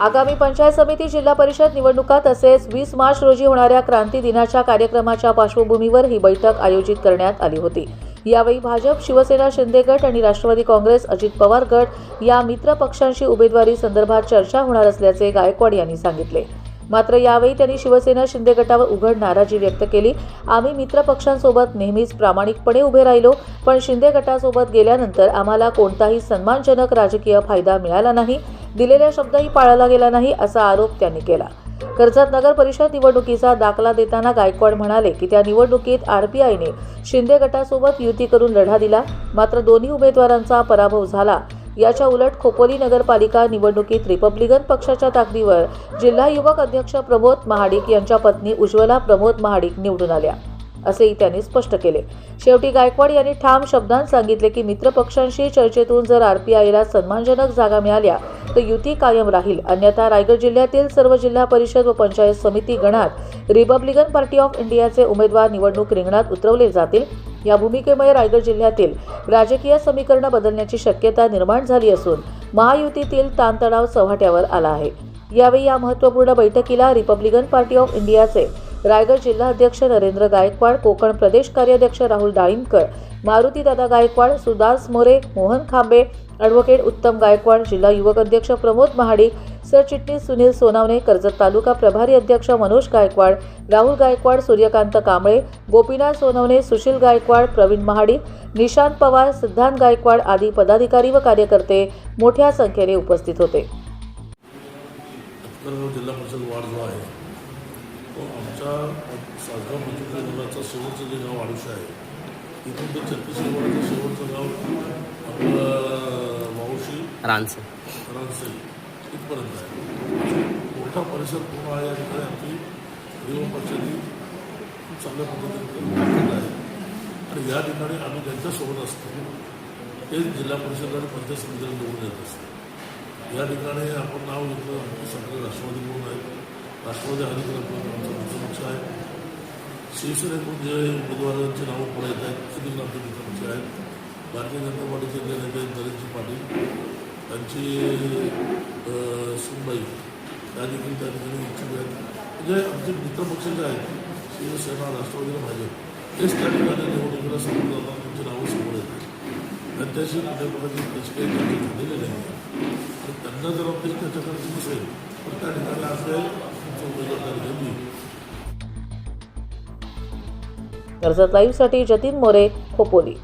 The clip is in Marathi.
आगामी पंचायत समिती जिल्हा परिषद निवडणुका तसेच वीस मार्च रोजी होणाऱ्या क्रांती दिनाच्या कार्यक्रमाच्या पार्श्वभूमीवर ही बैठक आयोजित करण्यात आली होती. यावेळी भाजप शिवसेना शिंदे गट आणि राष्ट्रवादी काँग्रेस अजित पवार गट या मित्र पक्षांशी उमेदवारी संदर्भात चर्चा होणार असल्याचे गायकवाड यांनी सांगितले. मात्र यावेळी त्यांनी शिवसेना शिंदे गटावर उघड नाराजी व्यक्त केली. आम्ही मित्र पक्षांसोबत नेहमीच प्रामाणिकपणे उभे राहिलो पण शिंदे गटासोबत गेल्यानंतर आम्हाला कोणताही सन्मानजनक राजकीय फायदा मिळाला नाही. दिलेला शब्दही पाळला गेला नाही असा आरोप त्यांनी केला. कर्जत नगर परिषद निवडणुकीचा दाखला देताना गायकवाड म्हणाले की त्या निवडणुकीत आरपीआयने शिंदे गटासोबत युती करून लढा दिला. मात्र दोन्ही उमेदवारांचा पराभव झाला. याच्या उलट खोपोली नगरपालिका निवडणुकीत रिपब्लिकन पक्षाच्या ताकदीवर जिल्हा युवक अध्यक्ष प्रमोद महाडिक यांच्या पत्नी उज्ज्वला प्रमोद महाडिक निवडून आल्या असेही त्यांनी स्पष्ट केले. शेवटी गायकवाड यांनी ठाम शब्दांत सांगितले की मित्रपक्षांशी चर्चेतून जर आरपीआयला सन्मानजनक जागा मिळाल्या तर युती कायम राहील. अन्यथा रायगड जिल्ह्यातील सर्व जिल्हा परिषद व पंचायत समिती गणात रिपब्लिकन पार्टी ऑफ इंडियाचे उमेदवार निवडणूक रिंगणात उतरवले जातील. या भूमिकेमुळे रायगड जिल्ह्यातील राजकीय समीकरणं बदलण्याची शक्यता निर्माण झाली असून महायुतीतील ताणतणाव चव्हाट्यावर आला आहे. यावेळी या महत्त्वपूर्ण बैठकीला रिपब्लिकन पार्टी ऑफ इंडियाचे रायगड जिल्हा अध्यक्ष नरेंद्र गायकवाड कोकण प्रदेश कार्याध्यक्ष राहुल डाळिंबकर मारुतीदादा गायकवाड सुदास मोरे मोहन खांबे ॲडव्होकेट उत्तम गायकवाड जिल्हा युवक अध्यक्ष प्रमोद महाडिक सरचिटणीस सुनील सोनावणे कर्जत तालुका प्रभारी अध्यक्ष मनोज गायकवाड राहुल गायकवाड सूर्यकांत कांबळे गोपीनाथ सोनवणे सुशील गायकवाड प्रवीण महाडिक निशांत पवार सिद्धांत गायकवाड आदी पदाधिकारी व कार्यकर्ते मोठ्या संख्येने उपस्थित होते. जिल्हा परिषद वार्ड जो आहे तो आमच्या सासगाव मतदारसंघाचा शेवटचं जे गाव आडुशा आहे इथून ते छत्तीसगड वाड्याचं शेवटचं गाव आपलं मावशी रानसे. रानसेल तिथपर्यंत आहे. मोठा परिसर पूर्ण आहे या ठिकाणी आमची. विरोध खूप चांगल्या पद्धतीने आहे. आणि या ठिकाणी आम्ही त्यांच्यासोबत असतो तेच जिल्हा परिषद आणि पंचायत समितीला निवडून येत असतो या ठिकाणी आपण नाव घेतलं आमचे सगळे राष्ट्रवादी म्हणून आहेत. राष्ट्रवादी हरित आमचा मित्रपक्ष आहे. शिवसेनेकडून जे उमेदवारांची नावं पुढे येत आहेत ते देखील आमचे मित्रपक्ष आहेत. भारतीय जनता पार्टीचे नेते नरेंद्र पाटील त्यांची सुनबाई त्या देखील त्या ठिकाणी इच्छुक आहेत. म्हणजे आमचे मित्रपक्ष जे आहेत. शिवसेना राष्ट्रवादी भाजप. तेच त्या ठिकाणी निवडणुकीला समोर जाताना त्यांची नावं समोर येतात त्यांच्याशी कुठल्या प्रकारची प्रश्न काही चर्चा झालेली नाही आणि त्यांना जर आपली त्याच्याकडे नसेल तर त्या ठिकाणी असं तुमचं उमेदवार त्या कर्जत लाईव्हसाठी जतीन मोरे खोपोली.